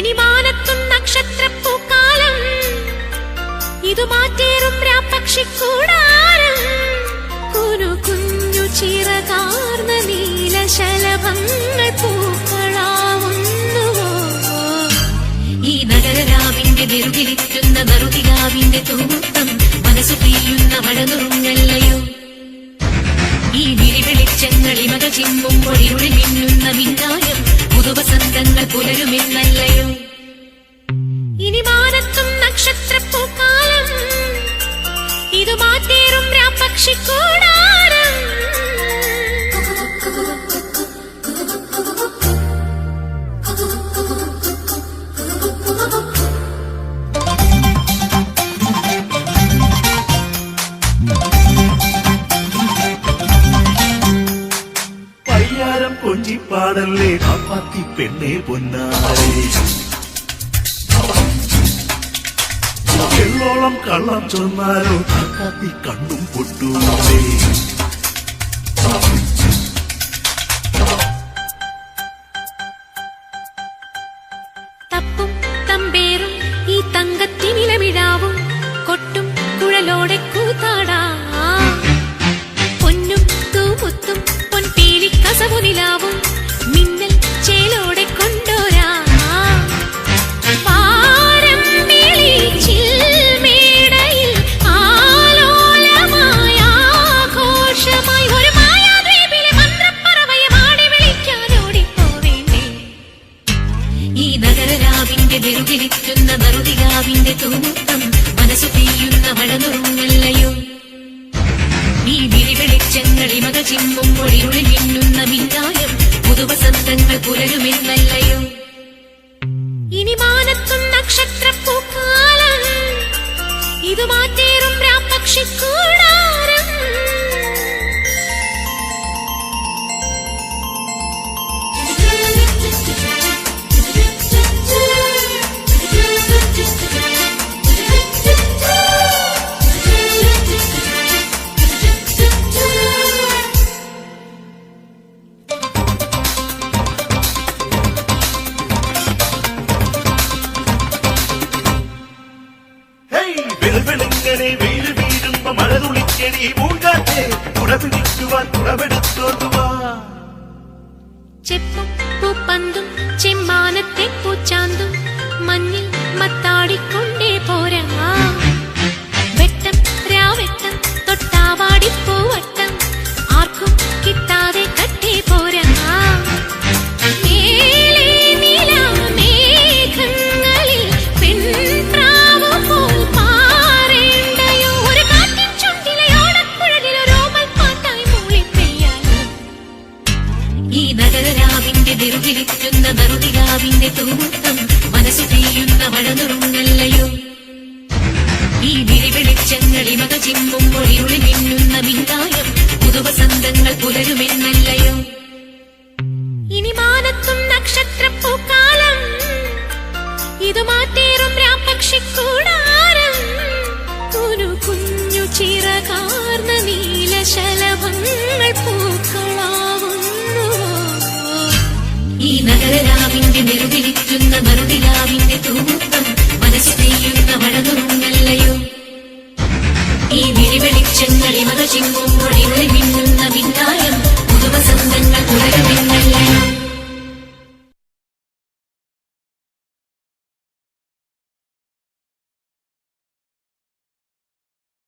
ഇനി മാനത്തും നക്ഷത്രപ്പൂക്കാലം. ഇതു മാറ്റേറും രാപ്പക്ഷിക്കൂടാരം. കുനു കുഞ്ഞു ചിറകാർന്ന നീലശലഭങ്ങൾ പൂക്കളാവുന്നുവോ? ഈ നഗരരാവിന്റെ നെറുകിലിറ്റുന്ന നറുതിരാവിന്റെ തൂത്തം മനസ്സു പെയ്യുന്ന മഴനുറുങ്ങല്ലയോ? ഈ വിരിവെളിച്ചങ്ങൾ ഇമക ചിമ്മും ഇരുളിൽ മിന്നുന്ന മിന്നായം പുതുവസന്തങ്ങൾ പുലരുമെന്നല്ലയോ? ഇനി മാനത്തും നക്ഷത്രപ്പൂക്കാലം ഇതു മാറ്റേറും രാപ്പക്ഷിക്കൂടാരം പയ്യാരം കൊഞ്ചിപ്പാടല്ലേ? കാപ്പാത്തി പെണ്ണേ പൊന്നാരെ. എള്ളോളം കള്ളം ചൊന്നാലോ കാക്കാത്തി കണ്ണും പൊട്ടൂലേ നഗരരാവിന്റെ നെറുകിലിറ്റുന്ന മറുതികാവിന്റെ തൂമുത്തം മനസ്സു തീയുന്ന മഴനുറുങ്ങല്ലയോ ഈ വിരിവെളിച്ചങ്ങൾ ചിമ്മും ഇരുളിൽ മിന്നുന്ന മിന്നായം പുതുവസന്തങ്ങൾ പുലരുമെന്നല്ലയോ വീഴുമ്പോ മഴ തുളിക്കണി പൂങ്കാറ്റെ കുടപിടിക്കുവാൻ കുടമെടുത്തോണ്ടുവാ ചെപ്പും പൂപ്പന്തും ചെമ്മാനത്തെ പൂച്ചാന്തും മഞ്ഞിൽ മത്താടിക്കൊണ്ടേ നഗരരാവിന്റെ നെറുകിലിറ്റുന്ന തൂമുത്തം മനസ്സു പെയ്യുന്ന മഴനുറുങ്ങല്ലയോ ഈ വിരിവെളിച്ചങ്ങൾ ഇമക ചിമ്മുമ്പോൾ ഇരുളിൽ മിന്നുന്ന മിന്നായം പുതുവസന്തങ്ങൾ പുലരുമെന്നല്ലയോ? ഇനി മാനത്തും നക്ഷത്രപ്പൂക്കാലം ഇത് മാറ്റേറും രാപ്പക്ഷിക്കൂടാരം ഈ നഗരരാവിന്റെ നെറുകിലിറ്റുന്ന തൂമുത്തം മനസ്സു ചെയ്യുന്ന മഴനുറുങ്ങല്ലയോ ഈ വിരിവെളിച്ചങ്ങൾ ചിമ്മുമ്പോൾ ഇരുളിൽ മിന്നുന്ന മിന്നായം